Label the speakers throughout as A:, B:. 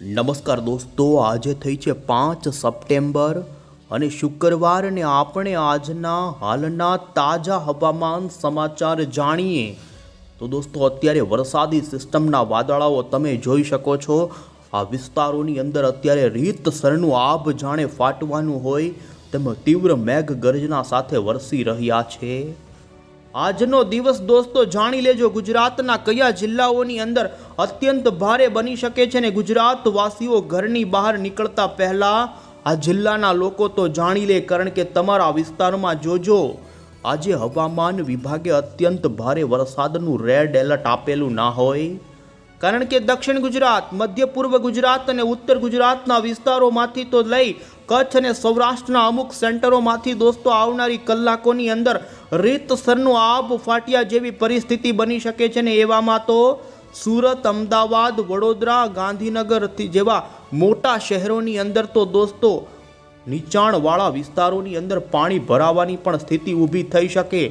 A: નમસ્કાર દોસ્તો, આજે થઈ છે પાંચ સપ્ટેમ્બર અને શુક્રવાર અને આપણે આજના હાલના તાજા હવામાન સમાચાર જાણીએ. તો દોસ્તો, અત્યારે વરસાદી સિસ્ટમના વાદળાઓ તમે જોઈ શકો છો. આ વિસ્તારોની અંદર અત્યારે રીતસરનું આબ જાણે ફાટવાનું હોય, તેમ તીવ્ર મેઘ ગર્જના સાથે વરસી રહ્યા છે. આજનો દિવસ દોસ્તો, જાણી લેજો, ગુજરાતના કયા જિલ્લાઓની અંદર અત્યંત ભારે બની શકે છે ને ગુજરાતવાસીઓ ઘરની બહાર નીકળતા પહેલાં આ જિલ્લાના લોકો તો જાણી લે, કારણ કે તમારા વિસ્તારમાં જોજો, આજે હવામાન વિભાગે અત્યંત ભારે વરસાદનું રેડ એલર્ટ આપેલું ના હોય. કારણ કે દક્ષિણ ગુજરાત, મધ્ય પૂર્વ ગુજરાત અને ઉત્તર ગુજરાતના વિસ્તારોમાંથી તો લઈ કચ્છ અને સૌરાષ્ટ્રના અમુક સેન્ટરોમાંથી દોસ્તો આવનારી કલાકોની અંદર રીતસરનું આબ ફાટિયા જેવી પરિસ્થિતિ બની શકે છે ને એવામાં તો સુરત, અમદાવાદ, વડોદરા, ગાંધીનગર જેવા મોટા શહેરોની અંદર તો દોસ્તો નીચાણવાળા વિસ્તારોની અંદર પાણી ભરાવાની પણ સ્થિતિ ઊભી થઈ શકે.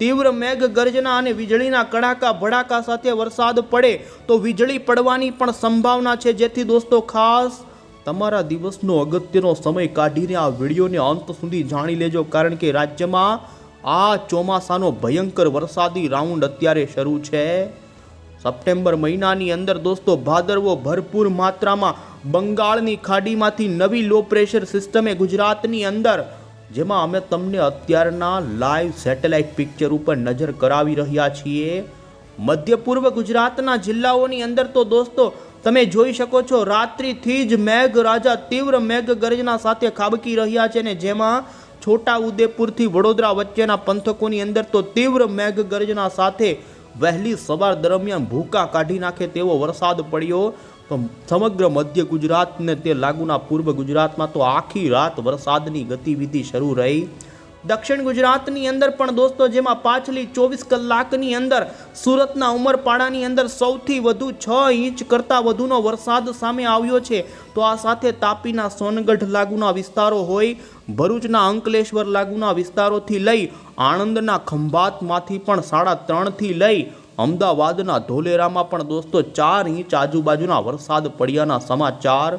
A: તીવ્ર મેઘ ગર્જના અને વીજળીના કડાકા ભડાકા સાથે વરસાદ પડે તો વીજળી પડવાની પણ સંભાવના છે. જેથી દોસ્તો ખાસ તમારા દિવસનો અગત્યનો સમય કાઢીને આ વિડીયોને અંત સુધી જાણી લેજો. કારણ કે રાજ્યમાં આ ચોમાસાનો ભયંકર વરસાદી રાઉન્ડ અત્યારે શરૂ છે. સપ્ટેમ્બર મહિનાની અંદર દોસ્તો ભાદરવો ભરપૂર માત્રામાં બંગાળની ખાડીમાંથી નવી લો પ્રેશર સિસ્ટમે ગુજરાતની અંદર, જેમાં અમે તમને અત્યારના લાઈવ સેટેલાઇટ પિક્ચર ઉપર નજર કરાવી રહ્યા છીએ. મધ્ય પૂર્વ ગુજરાતના જિલ્લાઓની અંદર તો દોસ્તો, તમે જોઈ શકો છો રાત્રિથી જ મેઘ રાજા તીવ્ર મેઘ ગર્જના સાથે ખાબકી રહ્યા છે ને જેમાં છોટા ઉદેપુરથી વડોદરા વચ્ચેના પંથકોની અંદર તો તીવ્ર મેઘ ગર્જના સાથે વહેલી સવાર દરમિયાન ભૂકા કાઢી નાખે તેવો વરસાદ પડ્યો. તો સમગ્ર મધ્ય ગુજરાતને તે લાગુના પૂર્વ ગુજરાતમાં તો આખી રાત વરસાદની ગતિવિધિ શરૂ રહી. દક્ષિણ ગુજરાતની અંદર પણ દોસ્તો, જેમાં પાછલી ચોવીસ કલાકની અંદર સુરતના ઉમરપાડાની અંદર સૌથી વધુ છ ઇંચ કરતાં વધુનો વરસાદ સામે આવ્યો છે. તો આ સાથે તાપીના સોનગઢ લાગુના વિસ્તારો હોય, ભરૂચના અંકલેશ્વર લાગુના વિસ્તારોથી લઈ આણંદના ખંભાતમાંથી પણ સાડા ત્રણથી લઈ અમદાવાદના ધોલેરામાં પણ દોસ્તો ચાર ઇંચ આજુબાજુના વરસાદ પડ્યાના સમાચાર.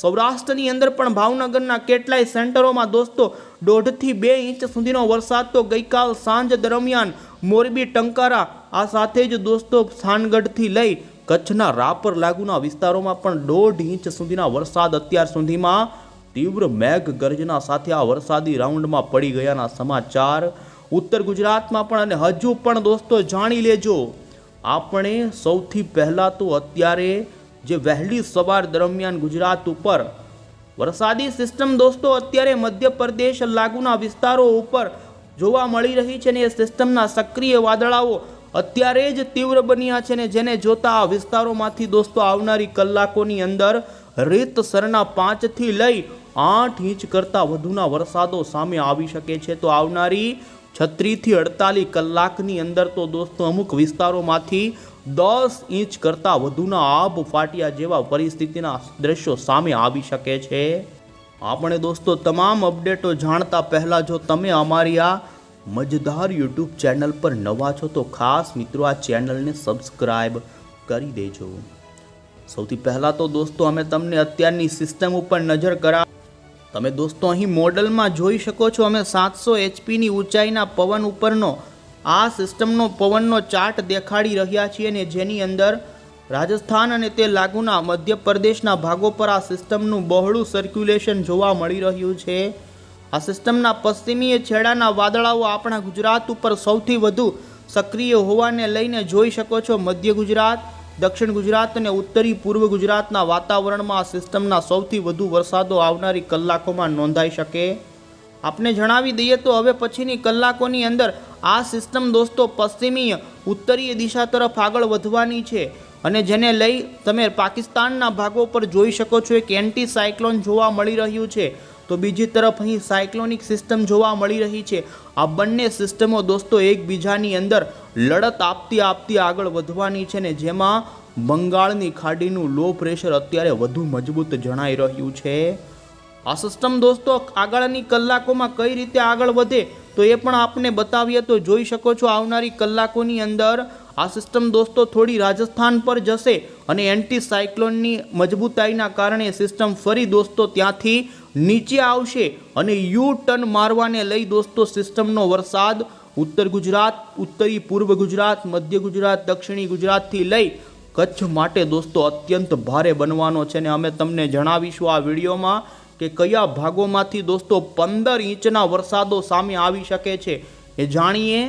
A: સૌરાષ્ટ્રની અંદર પણ ભાવનગરના કેટલાય સેન્ટરોમાં દોસ્તો દોઢથી બે ઇંચ સુધીનો વરસાદ તો ગઈકાલ સાંજ દરમિયાન મોરબી, ટંકારા, આ સાથે જ દોસ્તો સાનગઢથી લઈ કચ્છના રાપર લાગુના વિસ્તારોમાં પણ દોઢ ઇંચ સુધીના વરસાદ અત્યાર સુધીમાં તીવ્ર મેઘ ગર્જના સાથે આ વરસાદી રાઉન્ડમાં પડી ગયાના સમાચાર. ઉત્તર ગુજરાતમાં પણ અને હજુ પણ દોસ્તો જાણી લેજો, આપણે સૌથી પહેલાં તો અત્યારે જે વહેલી સવાર દરમિયાન ગુજરાત ઉપર વરસાદી સિસ્ટમ દોસ્તો અત્યારે મધ્યપ્રદેશ લાગુના વિસ્તારો ઉપર જોવા મળી રહી છે ને એ સિસ્ટમના સક્રિય વાદળાઓ અત્યારે જ તીવ્ર બન્યા છે ને જેને જોતા આ વિસ્તારોમાંથી દોસ્તો આવનારી કલાકોની અંદર રીતસરના પાંચથી લઈ આઠ ઇંચ કરતાં વધુના વરસાદો સામે આવી શકે છે. તો આવનારી છત્રીસથી અડતાલીસ કલાકની અંદર તો દોસ્તો અમુક વિસ્તારોમાંથી દસ ઇંચ કરતાં વધુના આબ ફાટ્યા જેવા પરિસ્થિતિના દ્રશ્યો સામે આવી શકે છે. આપણે દોસ્તો, તમામ અપડેટો જાણતા પહેલાં જો તમે અમારી આ મજેદાર યુટ્યુબ ચેનલ પર નવા છો, તો ખાસ મિત્રો આ ચેનલને સબસ્ક્રાઈબ કરી દેજો. સૌથી પહેલાં તો દોસ્તો, અમે તમને અત્યારની સિસ્ટમ ઉપર નજર કરા તમે દોસ્તો, અહીં મોડલમાં જોઈ શકો છો, અમે સાતસો એચપીની ઊંચાઈના પવન ઉપરનો આ સિસ્ટમનો પવનનો ચાર્ટ દેખાડી રહ્યા છીએ ને જેની અંદર રાજસ્થાન અને તે લાગુના મધ્યપ્રદેશના ભાગો પર આ સિસ્ટમનું બહોળું સર્ક્યુલેશન જોવા મળી રહ્યું છે. આ સિસ્ટમના પશ્ચિમીય છેડાના વાદળાઓ આપણા ગુજરાત ઉપર સૌથી વધુ સક્રિય હોવાને લઈને જોઈ શકો છો મધ્ય ગુજરાત, દક્ષિણ ગુજરાત અને ઉત્તરી પૂર્વ ગુજરાતના વાતાવરણમાં આ સિસ્ટમના સૌથી વધુ વરસાદો આવનારી કલાકોમાં નોંધાઈ શકે. આપને જણાવી દઈએ તો હવે પછીની કલાકોની અંદર આ સિસ્ટમ દોસ્તો પશ્ચિમીય, ઉત્તરીય દિશા તરફ આગળ વધવાની છે. અને જેને લઈ તમે પાકિસ્તાનના ભાગો પર જોઈ શકો છો એક એન્ટી સાયક્લોન જોવા મળી રહ્યું છે. તો બીજી તરફ અહીં સાયક્લોનિક સિસ્ટમ જોવા મળી રહી છે. આ બંને સિસ્ટમો દોસ્તો એકબીજાની અંદર લડત આપતી આપતી આગળ વધવાની છે ને જેમાં બંગાળની ખાડીનું લો પ્રેશર અત્યારે વધુ મજબૂત જણાઈ રહ્યું છે. આ સિસ્ટમ દોસ્તો આગળની કલાકોમાં કઈ રીતે આગળ વધે તો એ પણ આપને બતાવીએ તો જોઈ શકો છો આવનારી કલાકોની અંદર આ સિસ્ટમ દોસ્તો થોડી રાજસ્થાન પર જશે અને એન્ટી સાયક્લોનની મજબૂતાઈના કારણે સિસ્ટમ ફરી દોસ્તો ત્યાંથી નીચે આવશે અને યુ ટર્ન મારવાને લઈ દોસ્તો સિસ્ટમનો વરસાદ ઉત્તર ગુજરાત, ઉત્તરી પૂર્વ ગુજરાત, મધ્ય ગુજરાત, દક્ષિણી ગુજરાતથી લઈ કચ્છ માટે દોસ્તો અત્યંત ભારે બનવાનો છે અને અમે તમને જણાવીશું આ વિડીયોમાં. કે કયા ભાગોમાંથી દોસ્તો પંદર ઇંચના વરસાદો સામે આવી શકે છે એ જાણીએ?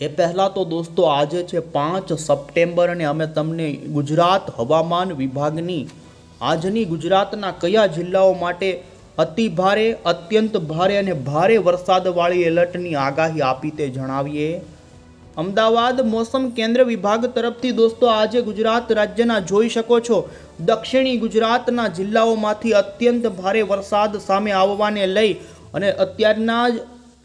A: એ પહેલાં તો દોસ્તો આજે છે પાંચ સપ્ટેમ્બર અને અમે તમને ગુજરાત હવામાન વિભાગની, આજની ગુજરાતના કયા જિલ્લાઓ માટે અતિ ભારે, અત્યંત ભારે અને ભારે વરસાદવાળી એલર્ટની આગાહી આપી તે જણાવીએ. અમદાવાદ મોસમ કેન્દ્ર વિભાગ તરફથી દોસ્તો, આજે ગુજરાત રાજ્યના જોઈ શકો છો. દક્ષિણી ગુજરાતના જિલ્લાઓમાંથી અત્યંત ભારે વરસાદ સામે આવવાને લઈ અને અત્યારના જ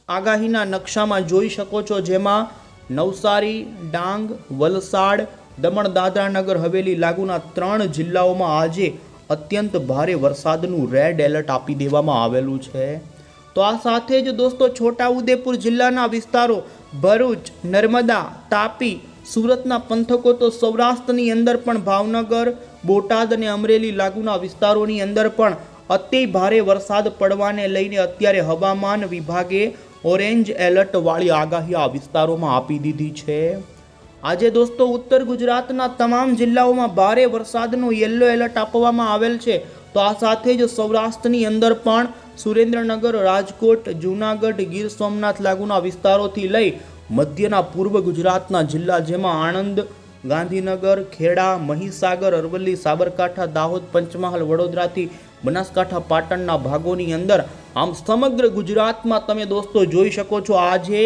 A: આગાહીના નકશામાં જોઈ શકો છો, જેમાં નવસારી, ડાંગ, વલસાડ, દમણ દાદરા નગર હવેલી લાગુના ત્રણ જિલ્લાઓમાં આજે અત્યંત ભારે વરસાદનું રેડ એલર્ટ આપી દેવામાં આવેલું છે. તો આ સાથે જ દોસ્તો, છોટાઉદેપુર જિલ્લાના વિસ્તારો ભરૂચ, નર્મદા, તાપી, સુરતના પંથકો તો સૌરાષ્ટ્રની અંદર પણ ભાવનગર, બોટાદ અને અમરેલી લાગુના વિસ્તારોની અંદર પણ અતિ ભારે વરસાદ પડવાને લઈને અત્યારે હવામાન વિભાગે ઓરેન્જ એલર્ટવાળી આગાહી આ વિસ્તારોમાં આપી દીધી છે. આજે દોસ્તો ઉત્તર ગુજરાતના તમામ જિલ્લાઓમાં ભારે વરસાદનું યલો એલર્ટ આપવામાં આવેલ છે. તો આ સાથે જ સૌરાષ્ટ્રની અંદર પણ સુરેન્દ્રનગર, રાજકોટ, જૂનાગઢ, ગીર સોમનાથ લાગુના વિસ્તારોથી લઈ મધ્યના પૂર્વ ગુજરાતના જિલ્લા જેમાં આણંદ, ગાંધીનગર, ખેડા, મહીસાગર, અરવલ્લી, સાબરકાંઠા, દાહોદ, પંચમહાલ, વડોદરાથી બનાસકાંઠા, પાટણના ભાગોની અંદર આમ સમગ્ર ગુજરાતમાં તમે દોસ્તો જોઈ શકો છો, આજે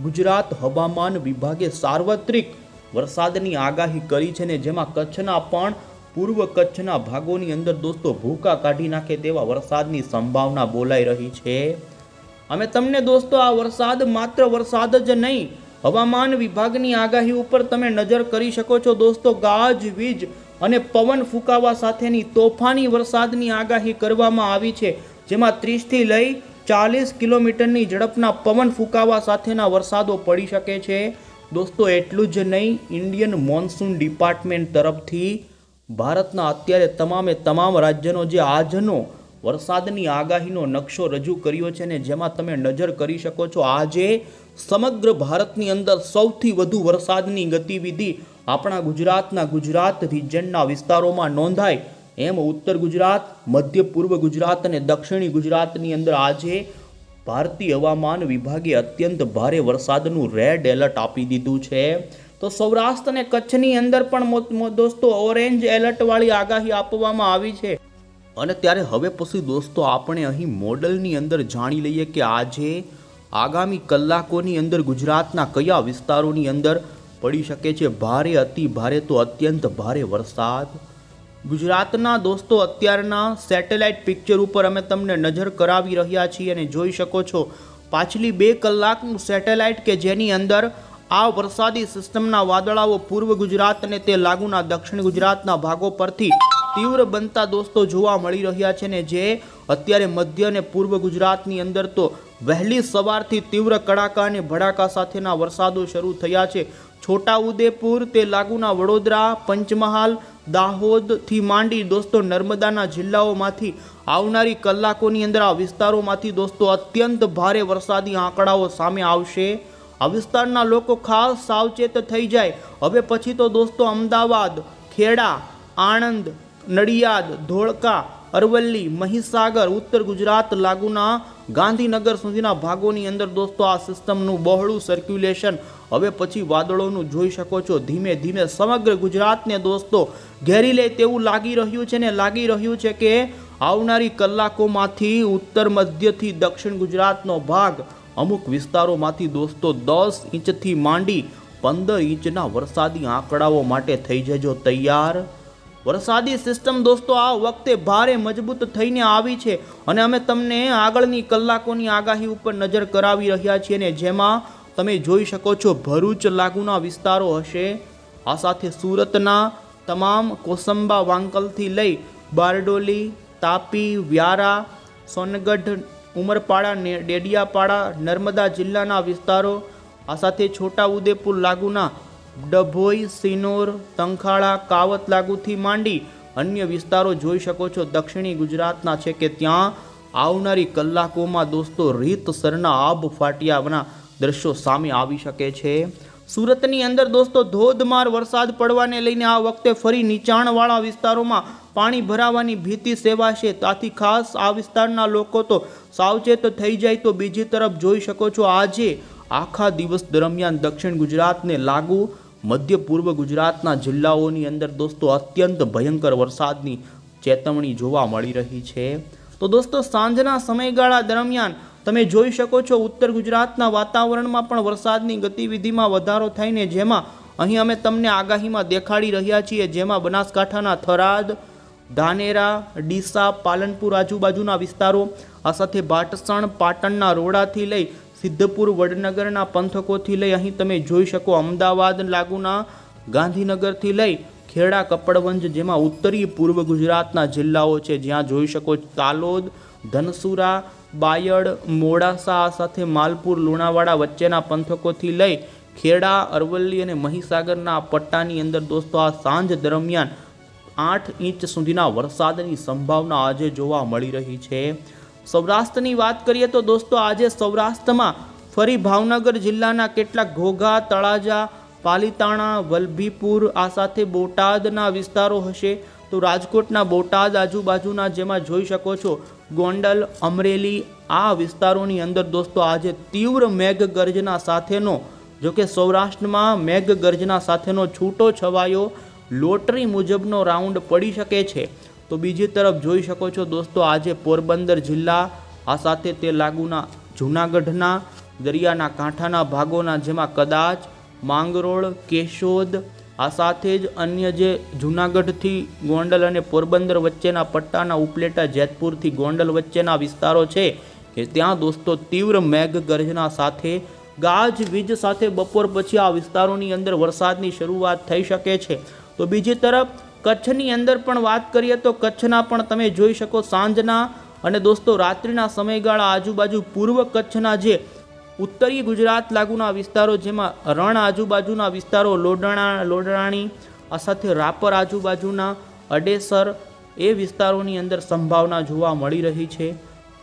A: ગુજરાત હવામાન વિભાગે સાર્વત્રિક વરસાદની આગાહી કરી છે ને જેમાં કચ્છના પણ પૂર્વ કચ્છના ભાગોની અંદર દોસ્તો ભૂકા કાઢી નાખે તેવા વરસાદની સંભાવના બોલાઈ રહી છે. અમે તમને દોસ્તો આ વરસાદ માત્ર વરસાદ જ નહીં, હવામાન વિભાગની આગાહી ઉપર તમે નજર કરી શકો છો દોસ્તો ગાજ, વીજ અને પવન ફૂંકાવા સાથેની તોફાની વરસાદની આગાહી કરવામાં આવી છે, જેમાં ત્રીસથી લઈ ચાલીસ કિલોમીટરની ઝડપના પવન ફૂંકાવા સાથેના વરસાદો પડી શકે છે. દોસ્તો એટલું જ નહીં, ઇન્ડિયન મોન્સૂન ડિપાર્ટમેન્ટ તરફથી ભારતના અત્યારે તમામે તમામ રાજ્યનો જે આજનો વરસાદની આગાહીનો નકશો રજૂ કર્યો છે ને જેમાં તમે નજર કરી શકો છો, આજે સમગ્ર ભારતની અંદર સૌથી વધુ વરસાદની ગતિવિધિ આપણા ગુજરાતના ગુજરાત રિજનના વિસ્તારોમાં નોંધાય. એમ ઉત્તર ગુજરાત, મધ્ય પૂર્વ ગુજરાત અને દક્ષિણી ગુજરાતની અંદર આજે ભારતીય હવામાન વિભાગે અત્યંત ભારે વરસાદનું રેડ એલર્ટ આપી દીધું છે. તો સૌરાષ્ટ્ર અને કચ્છની અંદર પણ દોસ્તો ઓરેન્જ એલર્ટવાળી આગાહી આપવામાં આવી છે. અને ત્યારે હવે પછી દોસ્તો આપણે અહીં મોડલની અંદર જાણી લઈએ કે આજે આગામી કલાકોની અંદર ગુજરાતના કયા વિસ્તારોની અંદર પડી શકે છે. ભારે, અતિ ભારે તો અત્યંત ભારે વરસાદ. ગુજરાતના દોસ્તો અત્યારના સેટેલાઇટ પિક્ચર ઉપર અમે તમને નજર કરાવી રહ્યા છીએ અને જોઈ શકો છો, પાછલી બે કલાકનું સેટેલાઇટ કે જેની અંદર આ વરસાદી સિસ્ટમના વાદળાઓ પૂર્વ ગુજરાત અને તે લાગુના દક્ષિણ ગુજરાતના ભાગો પરથી તીવ્ર બનતા દોસ્તો જોવા મળી રહ્યા છે ને જે અત્યારે મધ્ય અને પૂર્વ ગુજરાતની અંદર તો વહેલી સવારથી તીવ્ર કડાકા અને ભડાકા સાથેના વરસાદો શરૂ થયા છે. છોટાઉદેપુર, તે લાગુના વડોદરા, પંચમહાલ દાહોદથી માંડી દોસ્તો નર્મદાના જિલ્લાઓમાંથી આવનારી કલાકોની અંદર આ વિસ્તારોમાંથી દોસ્તો અત્યંત ભારે વરસાદી આંકડાઓ સામે આવશે. આ વિસ્તારના લોકો ખાસ સાવચેત થઈ જાય. હવે પછી તો દોસ્તો અમદાવાદ, ખેડા, આણંદ, નડિયાદ, ધોળકા, અરવલ્લી, મહીસાગર, ઉત્તર ગુજરાત લાગુના ગાંધીનગર સુધીના ભાગોની અંદર દોસ્તો આ સિસ્ટમનું બહોળું સર્ક્યુલેશન હવે પછી વાદળોનું જોઈ શકો છો. ધીમે ધીમે સમગ્ર ગુજરાતને દોસ્તો ઘેરી લે તેવું લાગી રહ્યું છે ને લાગી રહ્યું છે કે આવનારી કલાકોમાંથી ઉત્તર મધ્યથી દક્ષિણ ગુજરાતનો ભાગ અમુક વિસ્તારોમાંથી દોસ્તો દસ ઇંચથી માંડી પંદર ઇંચના વરસાદી આંકડાઓ માટે થઈ જજો તૈયાર. વરસાદી સિસ્ટમ દોસ્તો આ વખતે ભારે મજબૂત થઈને આવી છે અને અમે તમને આગળની કલાકોની આગાહી ઉપર નજર કરાવી રહ્યા છીએ ને જેમાં તમે જોઈ શકો છો ભરૂચ લાગુના વિસ્તારો હશે. આ સાથે સુરતના તમામ કોસંબા વાંકલથી લઈ બારડોલી, તાપી, વ્યારા, સોનગઢ ઉમરપાડા ડેડિયાપાડા, નર્મદા જિલ્લાના વિસ્તારો, આ સાથે છોટા ઉદેપુર લાગુના ડભોઈ, સિનોર, તંખાળા, કાવત લાગુથી માંડી અન્ય વિસ્તારો જોઈ શકો છો. દક્ષિણી ગુજરાતના છે કે ત્યાં આવનારી કલાકોમાં દોસ્તો રીતસરના આબ ફાટિયાના દ્રશ્યો સામે આવી શકે છે. સુરતની અંદર દોસ્તો ધોધમાર વરસાદ પડવાને લઈને આ વખતે ફરી નીચાણવાળા વિસ્તારોમાં પાણી ભરાવાની ભીતિ સેવાશે ત્યાંથી ખાસ આ વિસ્તારના લોકો તો સાવચેત થઈ જાય તો બીજી તરફ જોઈ શકો છો. આજે આખા દિવસ દરમિયાન દક્ષિણ ગુજરાતને લાગુ, મધ્ય પૂર્વ ગુજરાતના જિલ્લાઓની અંદર દોસ્તો અત્યંત ભયંકર વરસાદની ચેતવણી જોવા મળી રહી છે. તો દોસ્તો સાંજના સમયગાળા દરમિયાન તમે જોઈ શકો છો ઉત્તર ગુજરાતના વાતાવરણમાં પણ વરસાદની ગતિવિધિમાં વધારો થઈને જેમાં અહીં અમે તમને આગાહીમાં દેખાડી રહ્યા છીએ. જેમાં બનાસકાંઠાના થરાદ ધાનેરા, ડીસા, પાલનપુર આજુબાજુના વિસ્તારો, આ સાથે ભાટસણ પાટણના રોડાથી લઈ સિદ્ધપુર, વડનગરના પંથકોથી લઈ અહીં તમે જોઈ શકો અમદાવાદ, લાગુના, ગાંધીનગરથી લઈ ખેડા, કપડવંજ જેમાં ઉત્તરી પૂર્વ ગુજરાતના જિલ્લાઓ છે. જ્યાં જોઈ શકો તાલોદ, ધનસુરા, બાયડ, મોડાસા સાથે માલપુર, લુણાવાડા વચ્ચેના પંથકોથી લઈ ખેડા, અરવલ્લી અને મહીસાગરના પટ્ટાની અંદર દોસ્તો, આ સાંજ દરમિયાન આઠ ઇંચ સુધીના વરસાદની સંભાવના આજે જોવા મળી રહી છે. સૌરાષ્ટ્રની વાત કરીએ તો દોસ્તો આજે સૌરાષ્ટ્રમાં ફરી ભાવનગર જિલ્લાના કેટલાક ઘોઘા, તળાજા, પાલીતાણા, વલભીપુર, આ સાથે બોટાદના વિસ્તારો હશે. તો રાજકોટના બોટાદ આજુબાજુના જેમાં જોઈ શકો છો, ગોંડલ, અમરેલી, આ વિસ્તારોની અંદર દોસ્તો આજે તીવ્ર મેઘગર્જના સાથેનો, જોકે સૌરાષ્ટ્રમાં મેઘગર્જના સાથેનો છૂટો છવાયો. લોટરી મુજબનો રાઉન્ડ પડી શકે છે. તો બીજી તરફ જોઈ શકો છો દોસ્તો, આજે પોરબંદર જિલ્લા, આ સાથે તે લાગુના જૂનાગઢના, દરિયાના કાંઠાના ભાગોના, જેમાં કદાચ માંગરોળ, કેશોદ, આ સાથે જ અન્ય જે જૂનાગઢથી ગોંડલ અને પોરબંદર વચ્ચેના પટ્ટાના ઉપલેટા, જેતપુરથી ગોંડલ વચ્ચેના વિસ્તારો છે કે ત્યાં દોસ્તો તીવ્ર મેઘગર્જના સાથે ગાજ વીજ સાથે બપોર પછી આ વિસ્તારોની અંદર વરસાદની શરૂઆત થઈ શકે છે. તો બીજી તરફ, કચ્છની અંદર પણ વાત કરીએ તો કચ્છના પણ તમે જોઈ શકો સાંજના અને દોસ્તો રાત્રિના સમયગાળા આજુબાજુ પૂર્વ કચ્છના જે ઉત્તરી ગુજરાત લાગુના વિસ્તારો જેમાં રણ આજુબાજુના વિસ્તારો લોડણા લોડરાણી આ સાથે રાપર આજુબાજુના, અડેસર, એ વિસ્તારોની અંદર સંભાવના જોવા મળી રહી છે.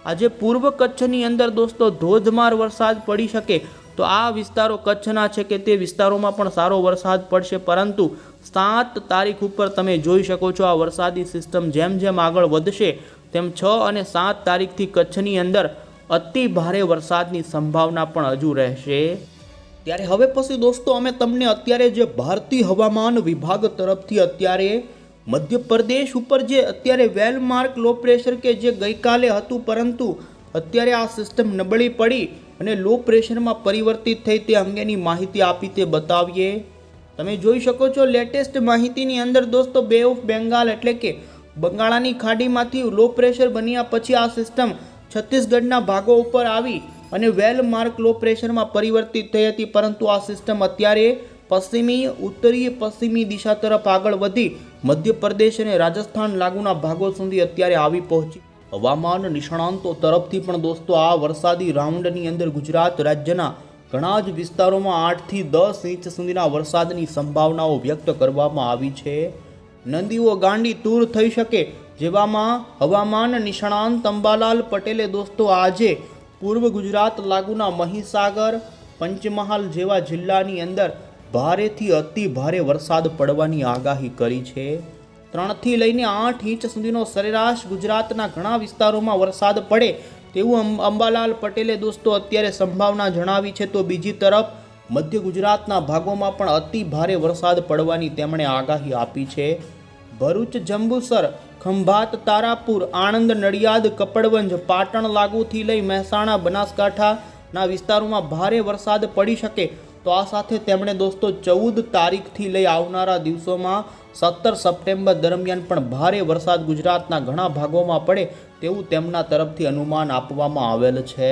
A: આજે પૂર્વ કચ્છની અંદર દોસ્તો ધોધમાર વરસાદ પડી શકે તો આ વિસ્તારો કચ્છના છે કે તે વિસ્તારોમાં પણ સારો વરસાદ પડશે, પરંતુ સાત તારીખ ઉપર તમે જોઈ શકો છો આ વરસાદી સિસ્ટમ જેમ જેમ આગળ વધશે, તેમ છ અને સાત તારીખથી કચ્છની અંદર અતિ ભારે વરસાદની સંભાવના પણ હજુ રહેશે. ત્યારે હવે પછી દોસ્તો અમે તમને અત્યારે જે ભારતીય હવામાન વિભાગ તરફથી અત્યારે મધ્યપ્રદેશ ઉપર જે અત્યારે વેલમાર્ક લો પ્રેશર કે જે ગઈકાલે હતું, પરંતુ અત્યારે આ સિસ્ટમ નબળી પડી અને લો પ્રેશરમાં પરિવર્તિત થઈ તે અંગેની માહિતી આપી તે બતાવીએ. તમે જોઈ શકો છો લેટેસ્ટ માહિતીની અંદર દોસ્તો બે ઓફ બેંગાલ એટલે કે બંગાળાની ખાડીમાંથી લો પ્રેશર બન્યા પછી આ સિસ્ટમ છત્તીસગઢના ભાગો ઉપર આવી અને વેલ માર્ક લો પ્રેશરમાં પરિવર્તિત થઈ હતી. પરંતુ આ સિસ્ટમ અત્યારે પશ્ચિમી, ઉત્તરીય, પશ્ચિમી દિશા તરફ આગળ વધી મધ્યપ્રદેશ અને રાજસ્થાન લાગુના ભાગો સુધી અત્યારે આવી પહોંચી હવામાન નિષ્ણાંતો તરફથી પણ દોસ્તો, આ વરસાદી રાઉન્ડની અંદર ગુજરાત રાજ્યના ઘણા જ વિસ્તારોમાં આઠથી દસ ઇંચ સુધીના વરસાદની સંભાવનાઓ વ્યક્ત કરવામાં આવી છે. નદીઓ ગાંડી તૂર થઈ શકે જેવામાં હવામાન નિષ્ણાંત અંબાલાલ પટેલે દોસ્તો, આજે પૂર્વ ગુજરાત લાગુના મહીસાગર, પંચમહાલ જેવા જિલ્લાની અંદર ભારેથી અતિ ભારે વરસાદ પડવાની આગાહી કરી છે. ત્રણથી લઈને આઠ ઇંચ સુધીનો સરેરાશ ગુજરાતના ઘણા વિસ્તારોમાં વરસાદ પડે તેવું અંબ- અંબાલાલ પટેલે દોસ્તો અત્યારે સંભાવના જણાવી છે. તો બીજી તરફ, મધ્ય ગુજરાતના ભાગોમાં પણ અતિ ભારે વરસાદ પડવાની તેમણે આગાહી આપી છે. ભરૂચ, જંબુસર, ખંભાત, તારાપુર, આણંદ, નડિયાદ, કપડવંજ, પાટણ લાગુથી લઈ મહેસાણા, બનાસકાંઠાના વિસ્તારોમાં ભારે વરસાદ પડી શકે તો આ સાથે તેમણે દોસ્તો ચૌદ તારીખથી લઈ આવનારા દિવસોમાં સત્તર સપ્ટેમ્બર દરમિયાન પણ ભારે વરસાદ ગુજરાતના ઘણા ભાગોમાં પડે તેવું તેમના તરફથી અનુમાન આપવામાં આવેલ છે.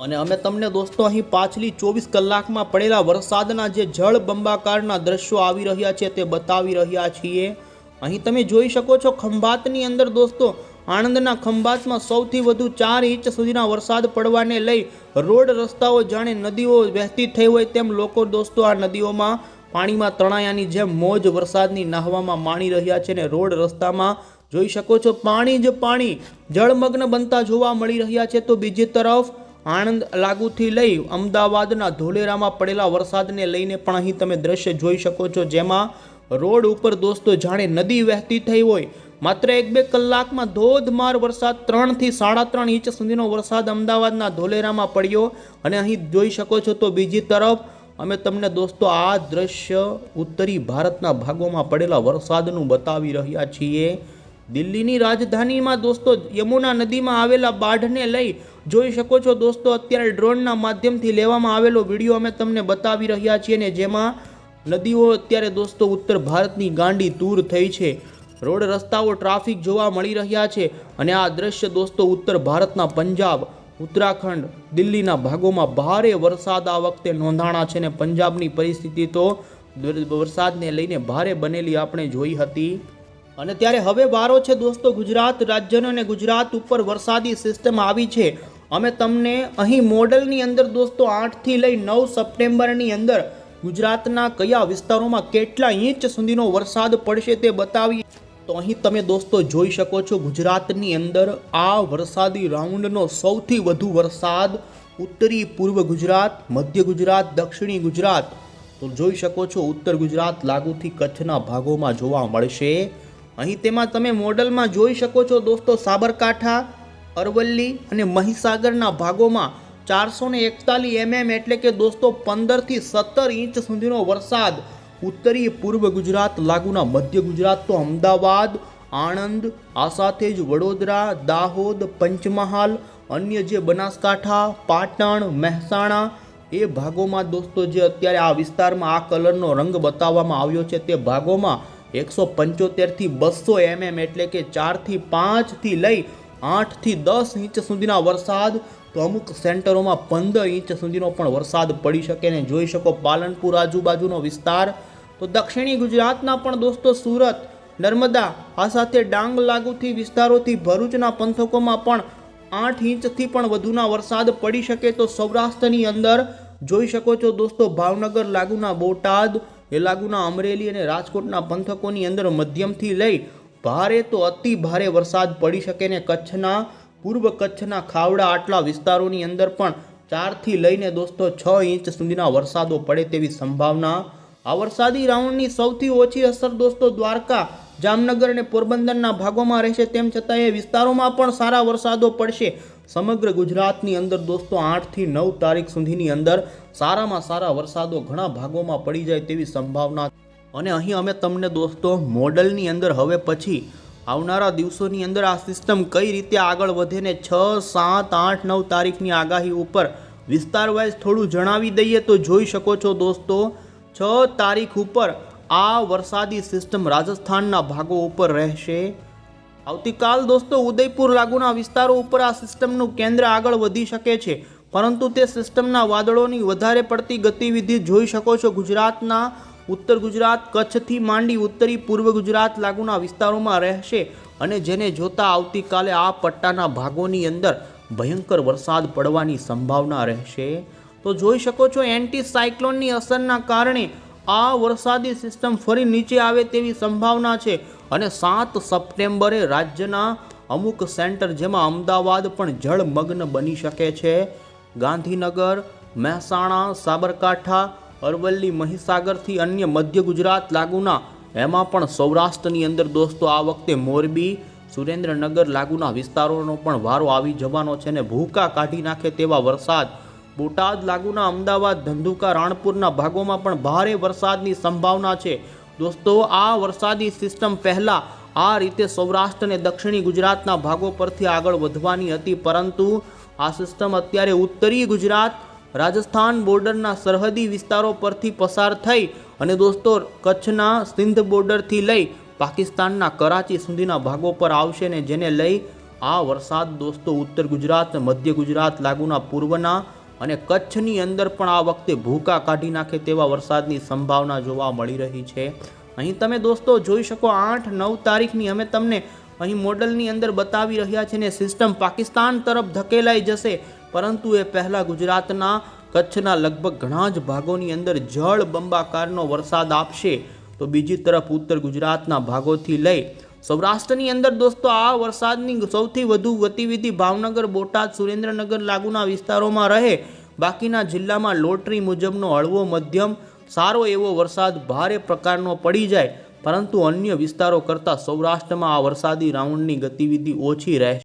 A: અને અમે તમને દોસ્તો અહીં પાછલી ચોવીસ કલાકમાં પડેલા વરસાદના જે જળ બંબાકારના દ્રશ્યો આવી રહ્યા છે તે બતાવી રહ્યા છીએ. અહીં તમે જોઈ શકો છો ખંભાતની અંદર દોસ્તો આણંદના ખંભાતમાં સૌથી વધુ ચાર ઇંચ સુધીના વરસાદ પડવાને લઈ રોડ રસ્તાઓ જાણે નદીઓ વહેતી થઈ હોય તેમ લોકો દોસ્તો આ નદીઓમાં પાણીમાં તણાયાની જેમ મોજ વરસાદની નાહવામાં માણી રહ્યા છે ને રોડ રસ્તામાં જોઈ શકો છો પાણી જ પાણી. જળમગ્ન બનતા જોવા મળી રહ્યા છે તો બીજી તરફ આણંદ લાગુથી લઈ અમદાવાદના ધોલેરામાં પડેલા વરસાદને લઈને પણ અહીં તમે દ્રશ્ય જોઈ શકો છો જેમાં રોડ ઉપર દોસ્તો જાણે નદી વહેતી થઈ હોય માત્ર એક બે કલાકમાં ધોધમાર વરસાદ ત્રણથી સાડા ત્રણ ઇંચ સુધીનો વરસાદ અમદાવાદના ધોલેરામાં પડ્યો. અને અહીં જોઈ શકો છો તો બીજી તરફ અમે તમને દોસ્તો આ દ્રશ્ય ઉત્તરી ભારતના ભાગોમાં પડેલા વરસાદનું બતાવી રહ્યા છીએ. દિલ્હીની રાજધાનીમાં દોસ્તો યમુના નદીમાં આવેલા બાઢને લઈ જોઈ શકો છો દોસ્તો અત્યારે ડ્રોનના માધ્યમથી લેવામાં આવેલો વીડિયો અમે તમને બતાવી રહ્યા છીએ ને જેમાં નદીઓ અત્યારે દોસ્તો ઉત્તર ભારતની ગાંડી દૂર થઈ છે. રોડ રસ્તાઓ ટ્રાફિક જોવા મળી રહ્યા છે અને આ દ્રશ્ય દોસ્તો ઉત્તર ભારતના પંજાબ, ઉત્તરાખંડ, દિલ્હીના ભાગોમાં ભારે વરસાદ આ વખતે નોંધાણા છે ને પંજાબની પરિસ્થિતિ તો વરસાદને લઈને ભારે બનેલી આપણે જોઈ હતી. અને ત્યારે હવે વારો છે દોસ્તો ગુજરાત રાજ્યનો અને ગુજરાત ઉપર વરસાદી સિસ્ટમ આવી છે. અમે તમને અહીં મોડલની અંદર દોસ્તો આઠથી લઈ નવ સપ્ટેમ્બરની અંદર ગુજરાતના કયા વિસ્તારોમાં કેટલા ઇંચ સુધીનો વરસાદ પડશે તે બતાવી તો અહીં તમે દોસ્તો જોઈ શકો છો ગુજરાતની અંદર આ વરસાદી રાઉન્ડનો સૌથી વધુ વરસાદ ઉત્તરી પૂર્વ ગુજરાત, મધ્ય ગુજરાત, દક્ષિણી ગુજરાત. તો જોઈ શકો છો ઉત્તર ગુજરાત લાગુથી કચ્છના ભાગોમાં જોવા મળશે. અહીં તેમાં તમે મોડલમાં જોઈ શકો છો દોસ્તો સાબરકાંઠા, અરવલ્લી અને મહીસાગરના ભાગોમાં ચારસો ને એકતાલીસ એમએમ એટલે કે દોસ્તો પંદરથી સત્તર ઇંચ સુધીનો વરસાદ ઉત્તરી પૂર્વ ગુજરાત, લાગુના મધ્ય ગુજરાત તો અમદાવાદ, આણંદ, આ સાથે જ વડોદરા, દાહોદ, પંચમહાલ, અન્ય જે બનાસકાંઠા, પાટણ, મહેસાણા, એ ભાગોમાં દોસ્તો જે અત્યારે આ વિસ્તારમાં આ કલરનો રંગ બતાવવામાં આવ્યો છે તે ભાગોમાં એકસો પંચોતેરથી બસો એમએમ એટલે કે ચારથી પાંચથી લઈ આઠથી દસ ઇંચ સુધીના વરસાદ. તો અમુક સેન્ટરોમાં પંદર ઇંચ સુધીનો પણ વરસાદ પડી શકે ને જોઈ શકો પાલનપુર આજુબાજુનો વિસ્તાર. તો દક્ષિણી ગુજરાતના પણ દોસ્તો સુરત, નર્મદા, આ સાથે ડાંગ લાગુથી વિસ્તારોથી ભરૂચના પંથકોમાં પણ આઠ ઇંચથી પણ વધુના વરસાદ પડી શકે તો સૌરાષ્ટ્રની અંદર જોઈ શકો છો દોસ્તો ભાવનગર લાગુના બોટાદ, એ લાગુના અમરેલી અને રાજકોટના પંથકોની અંદર મધ્યમથી લઈ ભારે તો અતિ ભારે વરસાદ પડી શકે ને કચ્છના, પૂર્વ કચ્છના ખાવડા આટલા વિસ્તારોની અંદર પણ ચારથી લઈને દોસ્તો છ ઇંચ સુધીના વરસાદો પડે તેવી સંભાવના આ વરસાદી રાઉન્ડની સૌથી ઓછી અસર દોસ્તો દ્વારકા, જામનગર અને પોરબંદરના ભાગોમાં રહેશે. તેમ છતાં એ વિસ્તારોમાં પણ સારા વરસાદો પડશે. સમગ્ર ગુજરાતની અંદર દોસ્તો આઠથી નવ તારીખ સુધીની અંદર સારામાં સારા વરસાદો ઘણા ભાગોમાં પડી જાય તેવી સંભાવના અને અહીં અમે તમને દોસ્તો મોડલની અંદર હવે પછી આવનારા દિવસોની અંદર આ સિસ્ટમ કઈ રીતે આગળ વધે ને છ, સાત, આઠ, નવ તારીખની આગાહી ઉપર વિસ્તાર વાઇઝ થોડું જણાવી દઈએ તો જોઈ શકો છો દોસ્તો. છ તારીખ ઉપર આ વરસાદી સિસ્ટમ રાજસ્થાનના ભાગો ઉપર રહેશે. આવતીકાલ દોસ્તો ઉદયપુર લાગુના વિસ્તારો ઉપર આ સિસ્ટમનું કેન્દ્ર આગળ વધી શકે છે. પરંતુ તે સિસ્ટમના વાદળોની વધારે પડતી ગતિવિધિ જોઈ શકો છો ગુજરાતના. ઉત્તર ગુજરાત, કચ્છથી માંડી ઉત્તરી, પૂર્વ ગુજરાત લાગુના વિસ્તારોમાં રહેશે અને જેને જોતા આવતીકાલે આ પટ્ટાના ભાગોની અંદર ભયંકર વરસાદ પડવાની સંભાવના રહેશે. તો જોઈ શકો છો એન્ટી સાયક્લોનની અસરના કારણે આ વરસાદી સિસ્ટમ ફરી નીચે આવે તેવી સંભાવના છે. અને સાત સપ્ટેમ્બરે રાજ્યના અમુક સેન્ટર જેમાં અમદાવાદ પણ જળમગ્ન બની શકે છે. ગાંધીનગર, મહેસાણા, સાબરકાંઠા, અરવલ્લી, મહીસાગરથી અન્ય મધ્ય ગુજરાત લાગુના એમાં પણ સૌરાષ્ટ્રની અંદર દોસ્તો આ વખતે મોરબી, સુરેન્દ્રનગર લાગુના વિસ્તારોનો પણ વારો આવી જવાનો છે ને ભૂકા કાઢી નાખે તેવા વરસાદ બોટાદ લાગુના અમદાવાદ ધંધુકા રાણપુરના ભાગોમાં પણ ભારે વરસાદની સંભાવના છે. દોસ્તો, આ વરસાદી સિસ્ટમ પહેલાં આ રીતે સૌરાષ્ટ્ર અને દક્ષિણી ગુજરાતના ભાગો પરથી આગળ વધવાની હતી, પરંતુ આ સિસ્ટમ અત્યારે ઉત્તરી ગુજરાત, રાજસ્થાન બોર્ડરના સરહદી વિસ્તારો પરથી પસાર થઈ અને દોસ્તો, કચ્છના સિંધ બોર્ડરથી લઈ પાકિસ્તાનના કરાચી સુધીના ભાગો પર આવશે ને જેને લઈ આ વરસાદ દોસ્તો ઉત્તર ગુજરાત, મધ્ય ગુજરાત લાગુના પૂર્વના અને કચ્છની અંદર પણ આ વખતે ભૂકા કાઢી નાખે તેવા વરસાદની સંભાવના જોવા મળી રહી છે. અહીં તમે દોસ્તો જોઈ શકો આઠ નવ તારીખની અમે તમને અહીં મોડલની અંદર બતાવી રહ્યા છે ને સિસ્ટમ પાકિસ્તાન તરફ ધકેલાઈ જશે, પરંતુ એ પહેલાં ગુજરાતના કચ્છના લગભગ ઘણા જ ભાગોની અંદર જળ બંબાકારનો વરસાદ આપશે. તો બીજી તરફ ઉત્તર ગુજરાતના ભાગોથી લઈ સૌરાષ્ટ્રની અંદર દોસ્તો, આ વરસાદની સૌથી વધુ ગતિવિધિ ભાવનગર, બોટાદ, સુરેન્દ્રનગર લાગુના વિસ્તારોમાં રહે. બાકીના જિલ્લામાં લોટરી મુજબનો હળવો મધ્યમ, સારો એવો વરસાદ ભારે પ્રકારનો પડી જાય. પરંતુ અન્ય વિસ્તારો કરતાં સૌરાષ્ટ્રમાં આ વરસાદી રાઉન્ડની ગતિવિધિ ઓછી રહેશે.